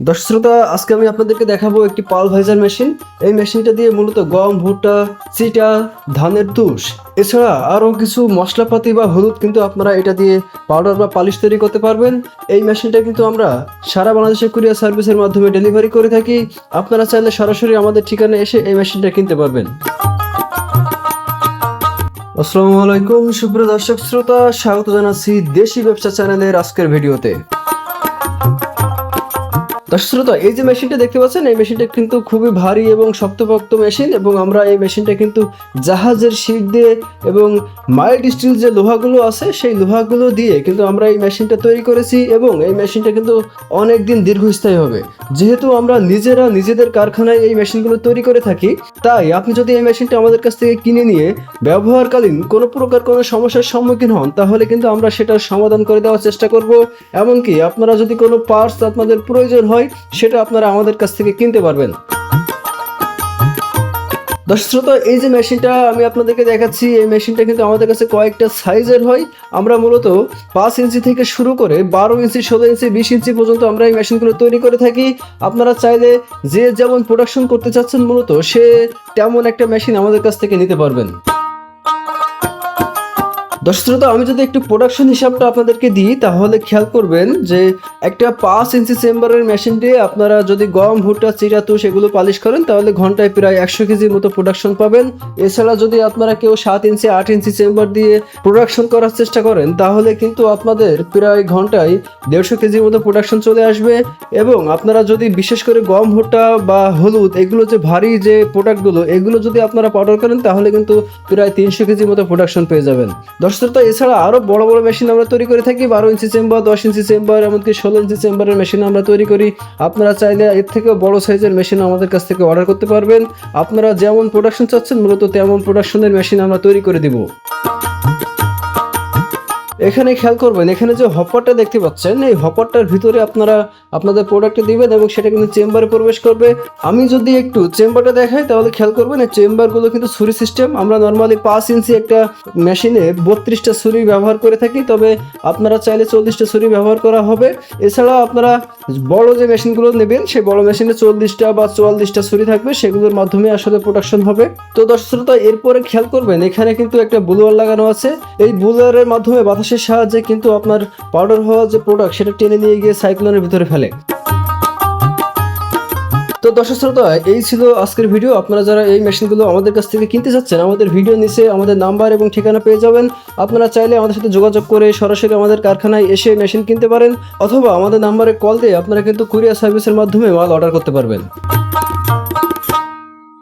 দর্শক শ্রোতা, আজকে আমি আপনাদেরকে দেখাবো একটি পাল ভাইজার মেশিন। এই মেশিনটা দিয়ে মূলত গম, ভুট্টা, চিটা, ধানের তুষ, এছাড়া আরও কিছু মশলাপাতি বা হলুদ কিন্তু আপনারা এটা দিয়ে পাউডার বা পালিশ তৈরি করতে পারবেন। এই মেশিনটা কিন্তু আমরা সারা বাংলাদেশে কুরিয়ার সার্ভিসের মাধ্যমে ডেলিভারি করে থাকি। আপনারা চাইলে সরাসরি আমাদের ঠিকানায় এসে এই মেশিনটা কিনতে পারবেন। আসসালামু আলাইকুম, সুপ্রিয় দর্শক শ্রোতা, স্বাগত জানাচ্ছি দেশি ব্যবসা চ্যানেলের আজকের ভিডিওতে। দর্শক শ্রোতা, এই যে মেশিনটা দেখতে পাচ্ছেন, এই মেশিনটা কিন্তু খুবই ভারী এবং শক্তপোক্ত মেশিন এবং আমরা এই মেশিনটা কিন্তু জাহাজের শিট দিয়ে এবং মাইল্ড স্টিল যে লোহাগুলো আছে, সেই লোহাগুলো দিয়ে কিন্তু আমরা এই মেশিনটা তৈরি করেছি এবং এই মেশিনটা কিন্তু অনেক দিন দীর্ঘস্থায়ী হবে। যেহেতু আমরা নিজেরা নিজেদের কারখানায় এই মেশিনগুলো তৈরি করে থাকি, তাই আপনি যদি এই মেশিনটা আমাদের কাছ থেকে কিনে নিয়ে ব্যবহারকালীন কোনো প্রকার কোনো সমস্যার সম্মুখীন হন, তাহলে কিন্তু আমরা সেটার সমাধান করে দেওয়ার চেষ্টা করব। এমনকি আপনারা যদি কোনো পার্টস আপনাদের প্রয়োজন হয় সেটা আপনারা আমাদের কাছ থেকে কিনতে পারবেন। দর্শক শ্রোতা, এই যে মেশিনটা আমি আপনাদেরকে দেখাচ্ছি, এই মেশিনটা কিন্তু আমাদের কাছে কয়েকটা সাইজের হয়। আমরা মূলত পাঁচ ইঞ্চি থেকে শুরু করে বারো ইঞ্চি, ষোলো ইঞ্চি, বিশ ইঞ্চি পর্যন্ত আমরা এই মেশিনগুলো তৈরি করে থাকি। আপনারা চাইলে যে যেমন প্রোডাকশন করতে চাচ্ছেন, মূলত সে তেমন একটা মেশিন আমাদের কাছ থেকে নিতে পারবেন। দর্শক শ্রোতা, আমি যদি একটু প্রোডাকশন হিসাবটা আপনাদেরকে দিই, তাহলে খেয়াল করবেন যে একটা পাঁচ ইঞ্চি চেম্বারের মেশিন দিয়ে আপনারা যদি গম, ভুট্টা, চিরা, তুষ এগুলো পালিশ করেন, তাহলে ঘন্টায় প্রায় একশো কেজির মতো প্রোডাকশন পাবেন। এছাড়া যদি আপনারা কেউ সাত ইঞ্চি, আট ইঞ্চি চেম্বার দিয়ে প্রোডাকশন করার চেষ্টা করেন, তাহলে কিন্তু আপনাদের প্রায় ঘন্টায় দেড়শো কেজির মতো প্রোডাকশন চলে আসবে। এবং আপনারা যদি বিশেষ করে গম, ভুট্টা বা হলুদ, এগুলো যে ভারী যে প্রোডাক্টগুলো এগুলো যদি আপনারা পাউডার করেন, তাহলে কিন্তু প্রায় তিনশো কেজির মতো প্রোডাকশন পেয়ে যাবেন। দর্শক, তো এছাড়া আরও বড় বড় মেশিন আমরা তৈরি করে থাকি। বারো ইঞ্চি চেম্বার দশ ইঞ্চি চেম্বার এমনকি ষোলো ইঞ্চি চেম্বারের মেশিন আমরা তৈরি করি। আপনারা চাইলে এর থেকেও বড় সাইজের মেশিন আমাদের কাছ থেকে অর্ডার করতে পারবেন। আপনারা যেমন প্রোডাকশন চাচ্ছেন, মূলত তেমন প্রোডাকশনের মেশিন আমরা তৈরি করে দিব। এখানে খেয়াল করবেন, এখানে যে হপারটা দেখতে পাচ্ছেন, এই হপারটার ভিতরে আপনারা আপনাদের প্রোডাক্টটা দিবেন এবং সেটা কিন্তু চেম্বারে প্রবেশ করবে। আমি যদি একটু চেম্বারটা দেখাই, তাহলে খেয়াল করবেন এই চেম্বারগুলো কিন্তু ছুরি সিস্টেম আমরা নর্মালি পাঁচ ইঞ্চি একটা মেশিনে বত্রিশটা ছুরি ব্যবহার করে থাকি, তবে আপনারা চাইলে চল্লিশটা ছুরি ব্যবহার করা হবে। এছাড়া আপনারা বড় যে মেশিনগুলো নেবেন, সেই বড় মেশিনে চল্লিশটা বা চুয়াল্লিশটা ছুরি থাকবে, সেগুলোর মাধ্যমে আসলে প্রোডাকশন হবে। তো দর্শক শ্রোতা, এরপরে খেয়াল করবেন, এখানে কিন্তু একটা বুলোয়ার লাগানো আছে। এই বুলোয়ারের মাধ্যমে বাতাসের সাহায্যে কিন্তু আপনার পাউডার হওয়া যে প্রোডাক্ট সেটা টেনে নিয়ে গিয়ে সাইক্লোনের ভিতরে ফেলে। তো দর্শক শ্রোতা, এই ছিল আজকের ভিডিও আপনারা যারা এই মেশিনগুলো আমাদের কাছ থেকে কিনতে চাচ্ছেন আমাদের ভিডিও নিচে আমাদের নাম্বার এবং ঠিকানা পেয়ে যাবেন। আপনারা চাইলে আমাদের সাথে যোগাযোগ করে সরাসরি আমাদের কারখানায় এসে মেশিন কিনতে পারেন, অথবা আমাদের নাম্বারে কল দিয়ে আপনারা কিন্তু কুরিয়ার সার্ভিসের মাধ্যমে মাল অর্ডার করতে পারবেন।